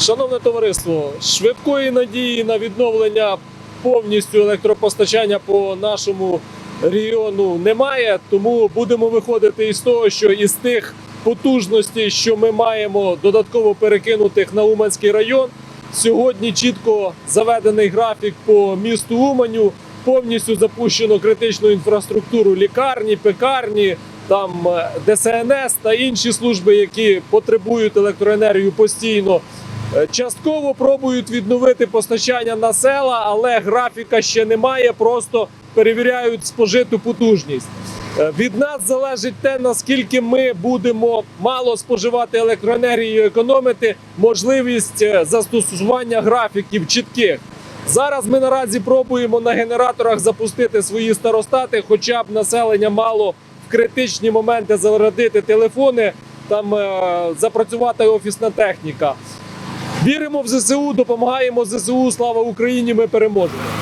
Шановне товариство, швидкої надії на відновлення повністю електропостачання по нашому регіону немає, тому будемо виходити із того, що із тих потужностей, що ми маємо додатково перекинутих на Уманський район, сьогодні чітко заведений графік по місту Уманю. Повністю запущено критичну інфраструктуру лікарні, пекарні, там е, ДСНС та інші служби, які потребують електроенергію постійно. Е, Частково пробують відновити постачання на села, але графіка ще немає. Просто перевіряють спожиту потужність. Е, Від нас залежить те, наскільки ми будемо мало споживати електроенергії, і економити можливість застосування графіків чітких. Зараз ми наразі пробуємо на генераторах запустити свої старостати, хоча б населення мало критичні моменти зарадити телефони, там е, запрацювати офісна техніка. Віримо в ЗСУ, допомагаємо ЗСУ. Слава Україні! Ми переможемо.